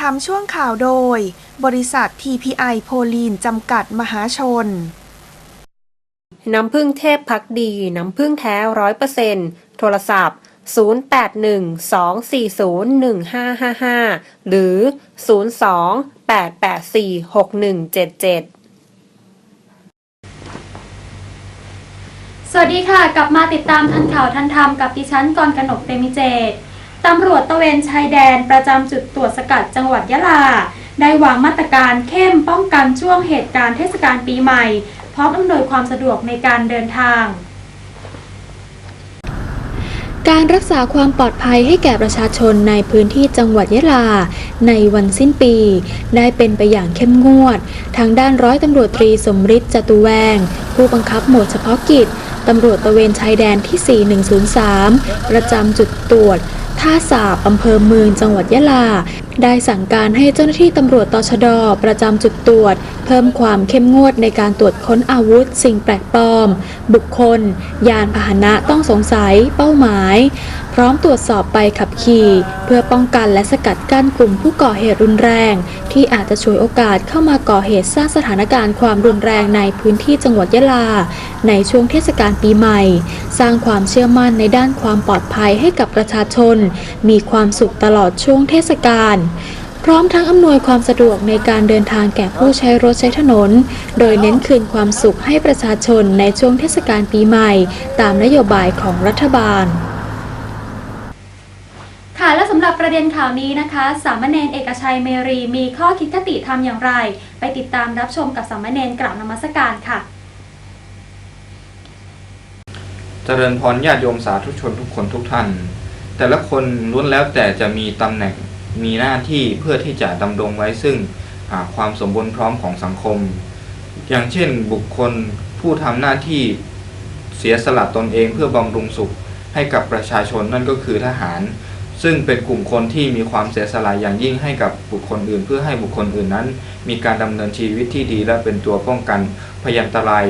ทำช่วงข่าวโดย บริษัท TPI โพลีนจำกัดมหาชน น้ำผึ้งเทพพักดี น้ำผึ้งแท้ร้อยเปอร์เซ็นโทรศัพท์ 0812401555 หรือ 02-884-6177สวัสดีค่ะ กลับมาติดตามทันข่าวทันธรรมกับดิฉันกรกนกเปรมิเจต ตำรวจตะเวนชายแดนประจำจุดตรวจสกัดจังหวัดยะลา ได้วางมาตรการเข้มป้องกันช่วงเหตุการณ์เทศกาลปีใหม่ พร้อมอำนวยความสะดวกในการเดินทางการรักษาความปลอดภัยให้แก่ประชาชนในพื้นที่จังหวัดยะลา ในวันสิ้นปี ได้เป็นไปอย่างเข้มงวด ทางด้านร้อยตำรวจตรีสมฤทธิ์จตุแวง ผู้บังคับหมวดเฉพาะกิจ ตำรวจตะเวนชายแดนที่ 4103 ประจำจุดตรวจ ท่าสาบอำเภอเมืองจังหวัดยะลา ได้สั่งการให้เจ้าหน้าที่ตำรวจตชด ประจำจุดตรวจ เพิ่มความเข้มงวดในการตรวจค้นอาวุธ สิ่งแปลกปลอม บุคคล ยานพาหนะต้องสงสัย เป้าหมาย พร้อมตรวจสอบใบขับขี่ เพื่อป้องกันและสกัดกั้นกลุ่มผู้ก่อเหตุรุนแรง ที่อาจจะฉวยโอกาสเข้ามาก่อเหตุสร้างสถานการณ์ความรุนแรงในพื้นที่จังหวัดยะลา ในช่วงเทศกาลปีใหม่ สร้างความเชื่อมั่นในด้านความปลอดภัยให้กับประชาชน มีความสุขตลอดช่วงเทศกาลพร้อมทั้งอำนวยความสะดวกในการเดินทางแก่ผู้ใช้รถใช้ถนน โดยเน้นคืนความสุขให้ประชาชนในช่วงเทศกาลปีใหม่ ตามนโยบายของรัฐบาล ค่ะและสำหรับประเด็นข่าวนี้นะคะ สามเณรเอกชัยเมรีมีข้อคิดคติทำอย่างไร ไปติดตามรับชมกับสามเณรกราบนมัสการค่ะ เจริญพรญาติโยมสาธุชนทุกคนทุกท่าน แต่ละคนล้วนแล้วแต่จะมีตำแหน่ง มีหน้าที่เพื่อที่จะดำรงไว้ซึ่งความสมบูรณ์พร้อมของสังคม อย่างเช่นบุคคลผู้ทำหน้าที่เสียสละตนเองเพื่อบำรุงสุขให้กับประชาชนนั่นก็คือทหาร ซึ่งเป็นกลุ่มคนที่มีความเสียสละอย่างยิ่งให้กับบุคคลอื่น เพื่อให้บุคคลอื่นนั้น มีการดำเนินชีวิตที่ดีและเป็นตัวป้องกันพยันตราย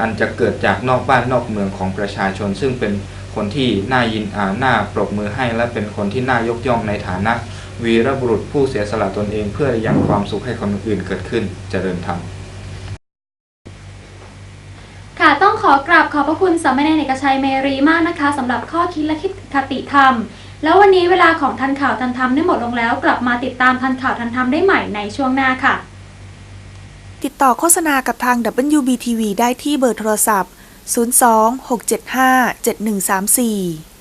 อันจะเกิดจากนอกบ้านนอกเมืองของประชาชน ซึ่งเป็นคนที่น่ายินอ่าน่าปรบมือให้และเป็นคนที่น่ายกย่องในฐานะ วีรบุรุษผู้เสียสละตนเองเพื่อยังความสุขให้คนอื่นเกิดขึ้นเจริญธรรมค่ะต้องขอกราบขอบพระคุณสามเณรเอกชัยเมรีมากนะคะสำหรับข้อคิดและคิดคติธรรม แล้ววันนี้เวลาของทันข่าวทันธรรมได้หมดลงแล้ว กลับมาติดตามทันข่าวทันธรรมได้ใหม่ในช่วงหน้าค่ะ ติดต่อโฆษณากับทาง WBTV ได้ที่เบอร์โทรศัพท์ 02 675 7134